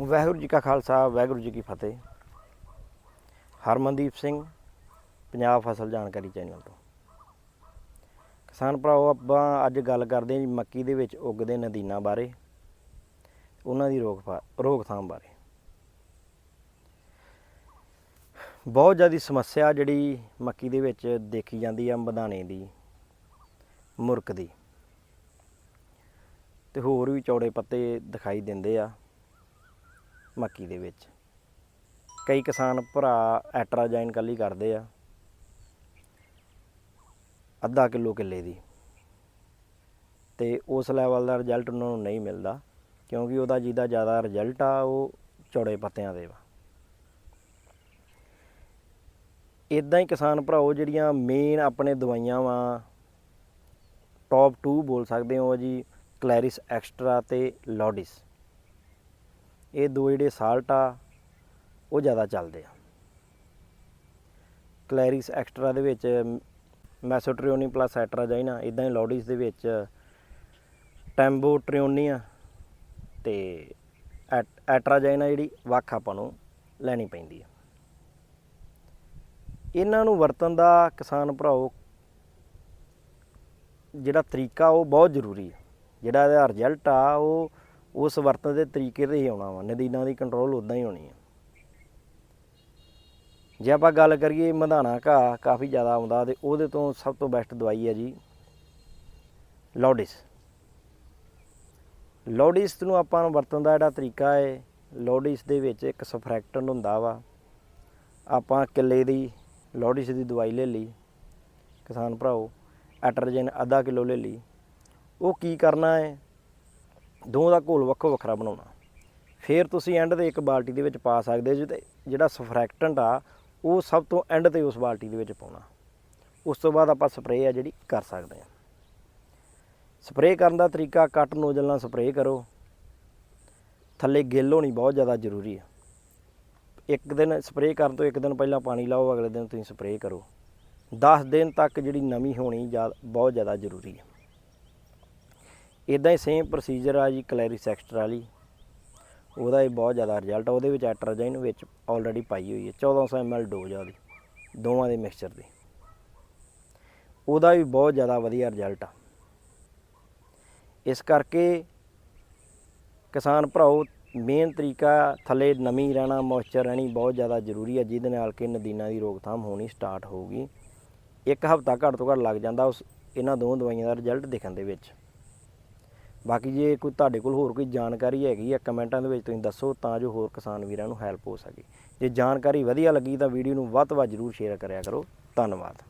ਵਾਹਿਗੁਰੂ ਜੀ ਕਾ ਖਾਲਸਾ, ਵਾਹਿਗੁਰੂ ਜੀ ਕੀ ਫਤਿਹ। ਹਰਮਨਦੀਪ ਸਿੰਘ, ਪੰਜਾਬ ਫਸਲ ਜਾਣਕਾਰੀ ਚੈਨਲ ਤੋਂ। ਕਿਸਾਨ ਭਰਾਓ, ਆਪਾਂ ਅੱਜ ਗੱਲ ਕਰਦੇ ਹਾਂ ਜੀ ਮੱਕੀ ਦੇ ਵਿੱਚ ਉੱਗਦੇ ਨਦੀਨਾਂ ਬਾਰੇ, ਉਹਨਾਂ ਦੀ ਰੋਕ ਰੋਕਥਾਮ ਬਾਰੇ। ਬਹੁਤ ਜ਼ਿਆਦਾ ਸਮੱਸਿਆ ਜਿਹੜੀ ਮੱਕੀ ਦੇ ਵਿੱਚ ਦੇਖੀ ਜਾਂਦੀ ਆ ਮਧਾਣੇ ਦੀ, ਮੁਰਕ ਦੀ। ਤੇ ਹੋਰ ਵੀ ਚੌੜੇ ਪੱਤੇ ਦਿਖਾਈ ਦਿੰਦੇ ਆ। ਮੱਕੀ ਦੇ ਵਿੱਚ। ਕਈ ਕਿਸਾਨ ਭਰਾ ਐਟਰਾਜਾਈਨ ਕੱਲੀ ਕਰਦੇ ਆ। ਅੱਧਾ ਕਿਲੋ ਕਿੱਲੇ ਦੀ। ਤੇ ਉਸ ਲੈਵਲ ਦਾ ਰਿਜ਼ਲਟ ਉਹਨਾਂ ਨੂੰ ਨਹੀਂ ਮਿਲਦਾ, ਕਿਉਂਕਿ ਉਹਦਾ ਜਿਹਦਾ ਜ਼ਿਆਦਾ ਰਿਜ਼ਲਟ ਆ, ਉਹ ਚੌੜੇ ਪੱਤਿਆਂ ਦੇ ਵਾ। ਇਦਾਂ ਹੀ ਕਿਸਾਨ ਭਰਾਓ, ਜਿਹੜੀਆਂ ਮੇਨ ਆਪਣੇ ਦਵਾਈਆਂ ਵਾ ਟੌਪ 2 ਬੋਲ ਸਕਦੇ ਹੋ ਜੀ ਕਲੈਰਿਸ ਐਕਸਟਰਾ ਤੇ ਲੋਡਿਸ ਇਹ ਦੋ ਜਿਹੜੇ ਸਾਲਟ ਆ, ਉਹ ਜ਼ਿਆਦਾ ਚੱਲਦੇ ਆ। ਕਲੈਰਿਸ ਐਕਸਟਰਾ ਦੇ ਵਿੱਚ ਮੈਸੋਟ੍ਰਿਓਨੀ ਪਲੱਸ ਐਟਰਾਜਾਈਨਾ ਇਦਾਂ ਹੀ ਲੋਡੀਸ ਦੇ ਵਿੱਚ ਟੈਂਬੋ ਟ੍ਰਿਓਨੀਆ ਤੇ ਐਟ- ਐਟਰਾਜਾਈਨਾ ਜਿਹੜੀ, ਵੱਖ ਆਪਾਂ ਨੂੰ ਲੈਣੀ ਪੈਂਦੀ ਆ। ਇਹਨਾਂ ਨੂੰ ਵਰਤਣ ਦਾ ਕਿਸਾਨ ਭਰਾਓ ਜਿਹੜਾ ਤਰੀਕਾ ਉਹ ਬਹੁਤ ਜ਼ਰੂਰੀ ਹੈ ਜਿਹੜਾ ਇਹਦਾ ਰਿਜ਼ਲਟ ਆ, ਉਹ ਉਸ ਵਰਤਣ ਦੇ ਤਰੀਕੇ ਤੇ ਹੀ ਆਉਣਾ ਵਾ ਨਦੀਨਾਂ ਦੀ ਕੰਟਰੋਲ ਉਦਾਂ ਹੀ ਹੋਣੀ ਹੈ ਜੇ ਆਪਾਂ ਗੱਲ ਕਰੀਏ ਮਧਾਣਾ ਘਾਹ ਕਾਫੀ ਜ਼ਿਆਦਾ ਆਉਂਦਾ ਤੇ ਉਹਦੇ ਤੋਂ ਸਭ ਤੋਂ ਬੈਸਟ ਦਵਾਈ ਹੈ ਜੀ, ਲੋਡਿਸ। ਲੋਡਿਸ ਨੂੰ ਆਪਾਂ ਨੂੰ ਵਰਤਣ ਦਾ ਜਿਹੜਾ ਤਰੀਕਾ ਹੈ ਲੋਡਿਸ ਦੇ ਵਿੱਚ ਇੱਕ ਸਫਰੈਕਟਨ ਹੁੰਦਾ ਵਾ। ਆਪਾਂ ਕਿੱਲੇ ਦੀ ਲੋਡਿਸ ਦੀ ਦਵਾਈ ਲੈ ਲਈ, ਕਿਸਾਨ ਭਰਾਓ, ਐਟਰਜਨ ਅੱਧਾ ਕਿਲੋ ਲੈ ਲਈ। ਉਹ ਕੀ ਕਰਨਾ ਹੈ ਦੋਹਾਂ ਦਾ ਘੋਲ ਵੱਖੋ ਵੱਖਰਾ ਬਣਾਉਣਾ। ਫਿਰ ਤੁਸੀਂ ਐਂਡ ਤੇ ਇੱਕ ਬਾਲਟੀ ਦੇ ਵਿੱਚ ਪਾ ਸਕਦੇ ਜੀ ਤੇ ਜਿਹੜਾ ਸਫਰੈਕਟੈਂਟ ਆ, ਉਹ ਸਭ ਤੋਂ ਐਂਡ ਤੇ ਉਸ ਬਾਲਟੀ ਦੇ ਵਿੱਚ ਪਾਉਣਾ। ਉਸ ਤੋਂ ਬਾਅਦ ਆਪਾਂ ਸਪਰੇਅ ਆ ਜਿਹੜੀ ਕਰ ਸਕਦੇ ਹਾਂ। ਸਪਰੇਅ ਕਰਨ ਦਾ ਤਰੀਕਾ ਕੱਟ ਨੋਜ਼ਲ ਨਾਲ ਸਪਰੇਅ ਕਰੋ। ਥੱਲੇ ਗਿੱਲ ਹੋਣੀ ਬਹੁਤ ਜ਼ਿਆਦਾ ਜ਼ਰੂਰੀ ਆ। ਇੱਕ ਦਿਨ ਸਪਰੇਅ ਕਰਨ ਤੋਂ ਇੱਕ ਦਿਨ ਪਹਿਲਾਂ ਪਾਣੀ ਲਾਓ, ਅਗਲੇ ਦਿਨ ਤੁਸੀਂ ਸਪਰੇਅ ਕਰੋ। 10 ਦਿਨ ਤੱਕ ਜਿਹੜੀ ਨਮੀ ਹੋਣੀ ਜ਼ਿਆ- ਬਹੁਤ ਜ਼ਿਆਦਾ ਜ਼ਰੂਰੀ ਹੈ ਇਦਾਂ ਹੀ ਸੇਮ ਪ੍ਰੋਸੀਜਰ ਆ ਜੀ ਕਲੈਰਿਸ ਐਕਸਟਰਾ ਵਾਲੀ। ਉਹਦਾ ਵੀ ਬਹੁਤ ਜ਼ਿਆਦਾ ਰਿਜ਼ਲਟ ਆ, ਉਹਦੇ ਵਿੱਚ ਐਟਰਾਜਾਈਨ ਵਿੱਚ ਆਲਰੇਡੀ ਪਾਈ ਹੋਈ ਹੈ 1400 ml ਡੋਜ਼ ਆ ਉਹਦੀ, ਦੋਵਾਂ ਦੇ ਮਿਕਸਚਰ ਦੀ। ਉਹਦਾ ਵੀ ਬਹੁਤ ਜ਼ਿਆਦਾ ਵਧੀਆ ਰਿਜ਼ਲਟ ਆ। ਇਸ ਕਰਕੇ ਕਿਸਾਨ ਭਰਾਓ ਮੇਨ ਤਰੀਕਾ ਥੱਲੇ ਨਮੀ ਰਹਿਣਾ ਮੋਇਸਚਰ ਰਹਿਣੀ ਬਹੁਤ ਜ਼ਿਆਦਾ ਜ਼ਰੂਰੀ ਹੈ ਜਿਹਦੇ ਨਾਲ ਕਿ ਨਦੀਨਾਂ ਦੀ ਰੋਕਥਾਮ ਹੋਣੀ ਸਟਾਰਟ ਹੋਊਗੀ। ਇੱਕ ਹਫ਼ਤਾ ਘੱਟ ਤੋਂ ਘੱਟ ਲੱਗ ਜਾਂਦਾ ਉਸ, ਇਹਨਾਂ ਦੋਵਾਂ ਦਵਾਈਆਂ ਦਾ ਰਿਜ਼ਲਟ ਦਿਖਣ ਦੇ ਵਿੱਚ। ਬਾਕੀ ਜੇ ਕੋਈ ਤੁਹਾਡੇ ਕੋਲ ਹੋਰ ਕੋਈ ਜਾਣਕਾਰੀ ਹੈਗੀ ਆ ਕਮੈਂਟਾਂ ਦੇ ਵਿੱਚ ਤੁਸੀਂ ਦੱਸੋ, ਤਾਂ ਜੋ ਹੋਰ ਕਿਸਾਨ ਵੀਰਾਂ ਨੂੰ ਹੈਲਪ ਹੋ ਸਕੇ। ਜੇ ਜਾਣਕਾਰੀ ਵਧੀਆ ਲੱਗੀ ਤਾਂ ਵੀਡੀਓ ਨੂੰ ਵੱਧ ਤੋਂ ਵੱਧ ਜ਼ਰੂਰ ਸ਼ੇਅਰ ਕਰਿਆ ਕਰੋ। ਧੰਨਵਾਦ।